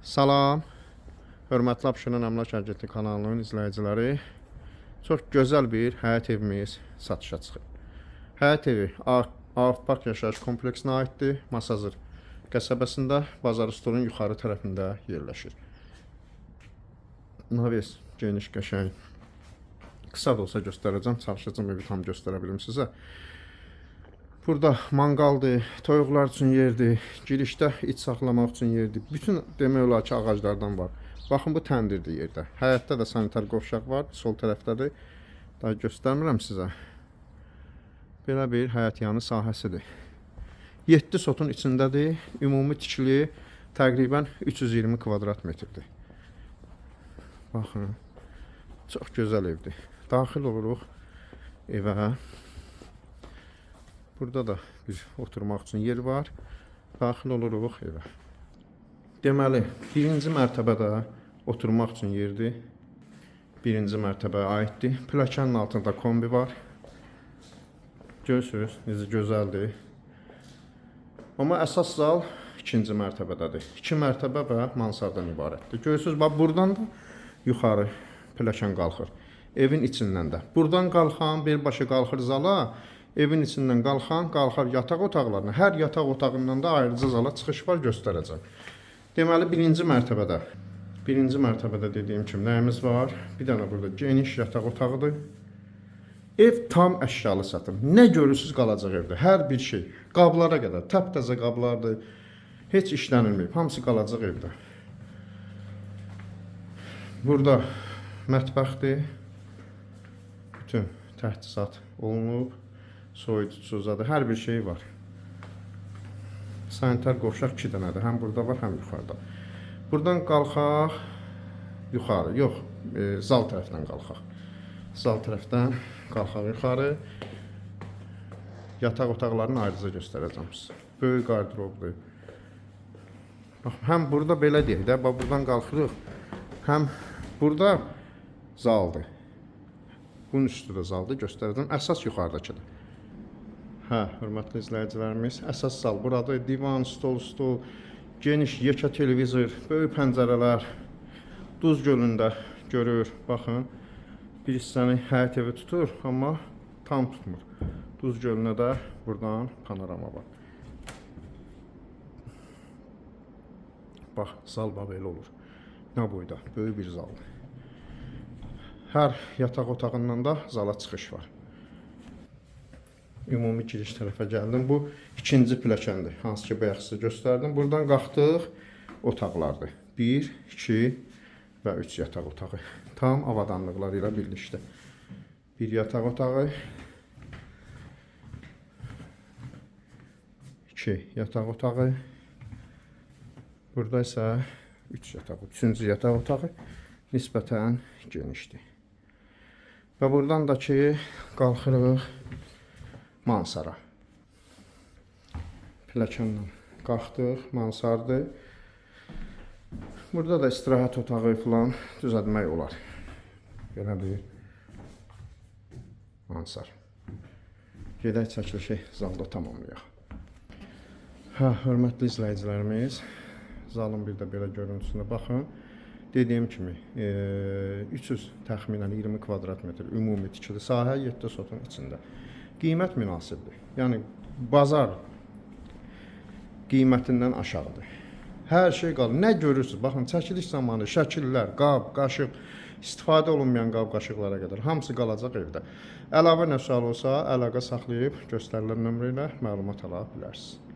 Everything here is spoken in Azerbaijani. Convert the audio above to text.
Salam. Hörmətli Abşeron Əmlak Agentliyi kanalının izləyiciləri. Çox gözəl bir həyət evimiz satışa çıxıb. Həyət evi Avf Park yaşayış kompleksinə aiddir. Masazır qəsəbəsində, Bazar Stolun yuxarı tərəfində yerləşir. Naves geniş qəşəng. Qısa da olsa göstərəcəm, çalışacağım evi tam göstərə bilim sizə. Burada manqaldır, toyuqlar üçün yerdir, girişdə iç saxlamaq üçün yerdir. Bütün demək olar ki, ağaclardan var. Baxın bu təndirdir yerdə. Həyətdə də sanitar qovşaq var, sol tərəfdədir. Daha göstərmirəm sizə. Belə bir həyət yanı sahəsidir. 7 sotun içindədir. Ümumi tikili təqribən 320 kvadrat metrdir. Baxın. Çox gözəl evdir. Daxil oluruq evə. Burada da bir oturmaq üçün yer var. Daxil oluruq evə. Deməli, birinci mərtəbədə oturmaq üçün yerdir. Birinci mərtəbəyə aiddir. Plakanın altında kombi var. Görürsünüz, necə gözəldir. Amma əsas zal ikinci mərtəbədədir. İki mərtəbə və mansardan ibarətdir. Görürsünüz, bax buradan da yuxarı plakan qalxır. Evin içindən də. Buradan qalxan birbaşa qalxır zala, evin içindən qalxan qalxar yataq otaqlarına. Hər yataq otağından da ayrıca zala çıxış var göstərəcəm. Deməli birinci mərtəbədə birinci mərtəbədə dediyim kimi nəyimiz var? Bir dənə burada geniş yataq otağıdır. Ev tam əşyalı satır. Nə görürsüz qalacaq evdə. Hər bir şey, qablara qədər, təptəzə qablardır. Heç işlənilməyib. Hamısı qalacaq evdə. Burada mətbəxdir. Bütün təchizat olunub. Soyuducu zadı, hər bir şey var. Sanitar qovşaq 2 dənədir. Həm burada var, həm yuxarıda. Buradan qalxaq yuxarı. Yox, e, zal tərəfdən qalxaq. Zal tərəfdən qalxaq yuxarı. Yataq otaqlarını ayrıca göstərəcəm sizə. Böyük qardırobdur. Bax, həm burada belə deyək də, bax buradan qalxırıq. Həm burada zaldır. Bunun üstü də zaldır, göstərəcəm. Əsas yuxarıdakıdır. Hə, hörmətli izləyicilərimiz, əsas zal buradır. Divan, stol, stol, geniş yekə televizor, böyük pəncərələr. Duz gölündə görür, baxın. Bir hissəni həyət evi tutur, amma tam tutmur. Duz gölünə də buradan panorama var. Bax, zal bax belə olur. Nə boyda? Böyük bir zaldır. Hər yataq otağından da zala çıxış var. Ümumi giriş tərəfə gəldim. Bu ikinci pilləkəndir. Hansı ki, bayaq sizə göstərdim. Buradan qalxdıq, otaqlardır. 1, 2 və 3 yataq otağı. Tam avadanlıqlar ilə birlikdə. Bir yataq otağı, 2 yataq otağı. Burada isə 3 yataq, 3-cü yataq otağı nisbətən genişdir. Və buradan da ki, qalxırıq mansara. Pilləkənlə qalxdıq, mansardır. Burada da istirahət otağı falan düzəltmək olar. Belə bir mansar. Gedək çəkilişi zalda tamamlayaq. Hə, hörmətli izləyicilərimiz, zalın bir də belə görüntüsünə baxın. Dediyim kimi, e, 300 təxminən 20 kvadrat metr ümumi tikili sahə 7 sotun içində. Qiymət münasibdir. Yəni bazar qiymətindən aşağıdır. Hər şey qalır. Nə görürsüz? Baxın, çəkiliş zamanı şəkillər, qab, qaşıq, istifadə olunmayan qab, qaşıqlara qədər hamısı qalacaq evdə. Əlavə nə sual olsa, əlaqə saxlayıb göstərilən nömrə ilə məlumat ala bilərsiniz.